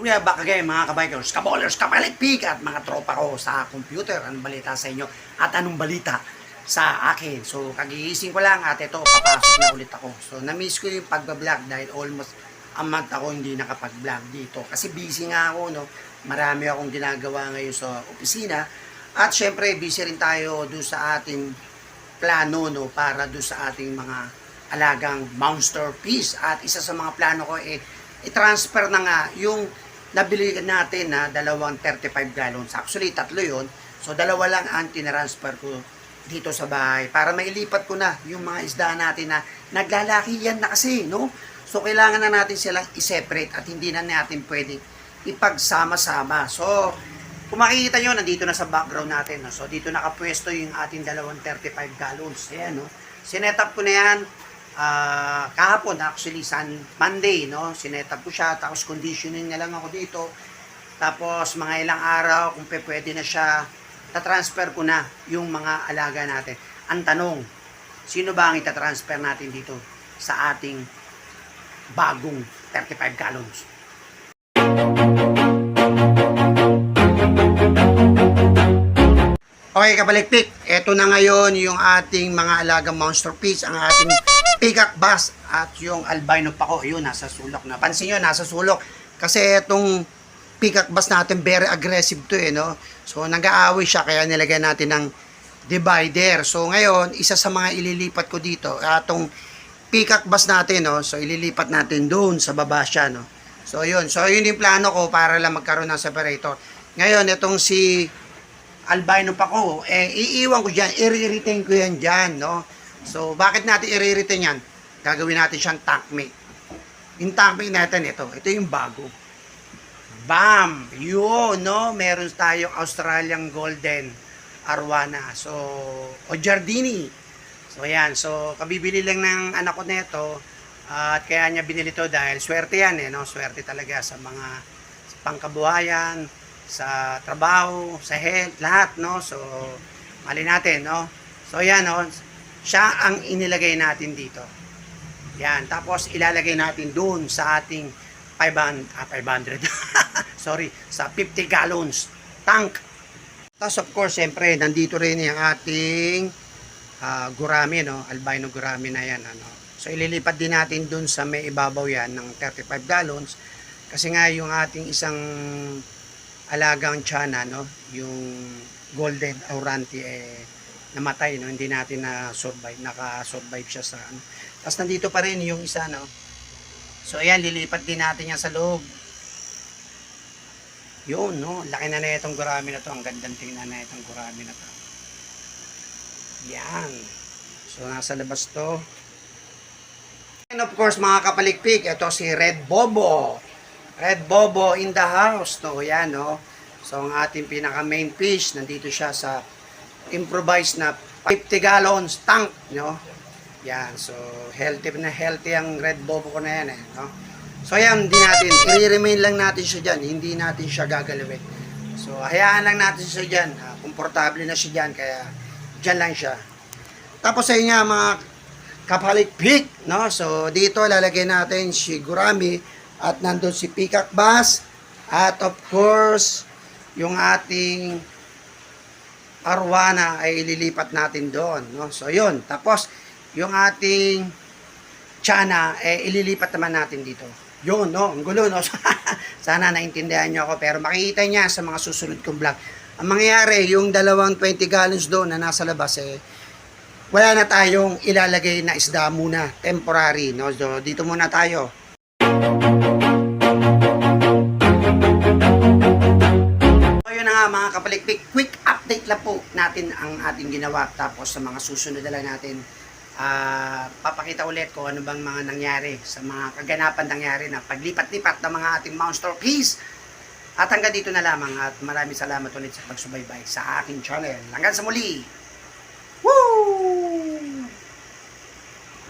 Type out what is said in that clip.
We are back again mga kabikers, kaballers, kapalikpik at mga tropa ko sa computer. Anong balita sa inyo at anong balita sa akin. So kagigising ko lang at ito, papasok na ulit ako. So na-miss ko yung pagbablog dahil almost a month ako hindi nakapag-vlog dito. Kasi busy nga ako, no? Marami akong ginagawa ngayon sa opisina. At syempre, busy rin tayo doon sa ating plano, no? Para doon sa ating mga alagang monster piece. At isa sa mga plano ko, eh, i-transfer na nga yung nabili natin na dalawang 35 gallons. Actually, tatlo yon So, dalawa lang ang tinransfer ko dito sa bahay para mailipat ko na yung mga isda natin na naglalaki yan na kasi, no? So, kailangan na natin silang i-separate at hindi na natin pwede ipagsama-sama. So, kung makikita nyo, nandito na sa background natin. No? So, dito nakapwesto yung ating dalawang 35 gallons. Ayan, no? Sinet up ko na yan ah, kahapon, actually, Sun Monday, no? Sinet up ko siya, tapos conditioning na lang ako dito. Tapos, mga ilang araw, kung pwede na siya, tatransfer ko na yung mga alaga natin. Ang tanong, sino ba ang itatransfer natin dito sa ating bagong 35 gallons? Okay, kabalikpik. Ito na ngayon yung ating mga alagang monster fish, ang ating peacock bass at yung albino pako. Yun, nasa sulok na. Pansin nyo, nasa sulok. Kasi itong peacock bass natin, very aggressive to eh, no? So, nag-aaway siya, kaya nilagay natin ng divider. So, ngayon, isa sa mga ililipat ko dito, atong peacock bass natin, no? So, ililipat natin doon sa baba siya, no? So, yun. So, yun yung plano ko para lang magkaroon ng separator. Ngayon, itong si albino pa ko, eh, iiwan ko dyan, i-retain ko yan dyan, no? So, bakit natin i-retain yan? Gagawin natin siyang tank mate. Yung tank mate natin, ito, ito yung bago. Bam! Yun, no? Meron tayong Australian Golden Arwana. So, o Giardini. So, ayan. So, kabibili lang ng anak ko nito. at kaya niya binili to dahil swerte yan, eh, no? Swerte talaga sa mga pangkabuhayan, sa trabaho, sa health, lahat, no? So, mali natin, no? So, yan, no? Siya ang inilagay natin dito. Yan. Tapos, ilalagay natin doon sa ating 500, ah, 500. Sorry, sa 50 gallons tank. Tapos, of course, siyempre, nandito rin yung ating ah, gurami, no? Albino gurami na yan, ano? So, ililipat din natin doon sa may ibabaw yan ng 35 gallons. Kasi nga, yung ating isang alagang tiyan, no? Yung golden auranti, eh, namatay, no? Hindi natin na survive, naka-survive siya sa, ano. Tapos, nandito pa rin yung isa, no? So, ayan, lilipat din natin yan sa loob. Yun, no? Laki na na itong gurami na to. Ang gandang tingnan na itong gurami na to. Yan. So, nasa labas to. And of course, mga kapalikpik, ito si Red Bobo. Red Bobo in the house. To, yan, no? So, ang ating pinaka main fish, nandito siya sa improvised na 50 gallons tank, no? Yan, so healthy na healthy ang Red Bobo ko na yan, eh, no? So, ayan, hindi natin, i-remain lang natin siya dyan, hindi natin siya gagalawin. So, hayaan lang natin siya dyan, ah, komportable na siya dyan, kaya dyan lang siya. Tapos sa inyo mga kapalikpik, no? So dito lalagay natin si Gurami at nandun si Peacock Bass at of course yung ating arwana ay ililipat natin doon, no? So yun, tapos yung ating chana eh ililipat naman natin dito. Yun, no? Ang gulo, no? Sana naintindihan nyo ako pero makikita niya sa mga susunod kong vlog. Ang mangyayari, yung dalawang 20 gallons doon na nasa labas eh wala na tayong ilalagay na isda muna, temporary, no? So, dito muna tayo. Ang ating ginawa. Tapos sa mga susunod na lang natin, ah, papakita ulit ko ano bang mga nangyari sa mga kaganapan nangyari na paglipat-lipat ng mga ating monster piece. At hanggang dito na lamang at maraming salamat ulit sa pagsubaybay sa aking channel. Hanggang sa muli!